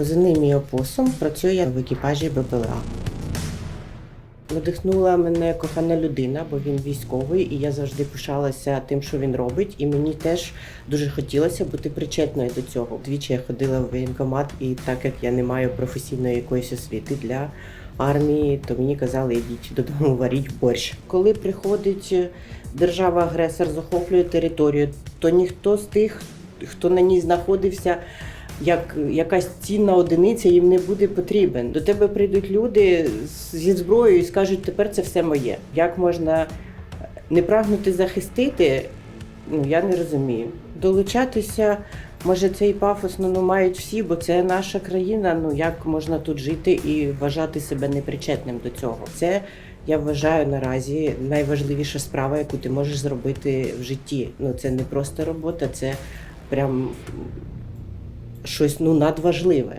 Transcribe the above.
Позивний мій опосум працює в екіпажі БПЛА. Надихнула мене кохана людина, бо він військовий, і я завжди пишалася тим, що він робить. І мені теж дуже хотілося бути причетною до цього. Двічі я ходила в воєнкомат, і так як я не маю професійної якоїсь освіти для армії, то мені казали, йдіть додому, варіть борщ. Коли приходить держава-агресор, захоплює територію, то ніхто з тих, хто на ній знаходився, як якась цінна одиниця їм не буде потрібен. До тебе прийдуть люди зі зброєю і скажуть, тепер це все моє. Як можна не прагнути захистити, ну я не розумію. Долучатися, може, цей пафосно ну, мають всі, бо це наша країна. Ну як можна тут жити і вважати себе непричетним до цього? Це я вважаю наразі найважливіша справа, яку ти можеш зробити в житті. Ну це не просто робота, це прям щось ну надважливе.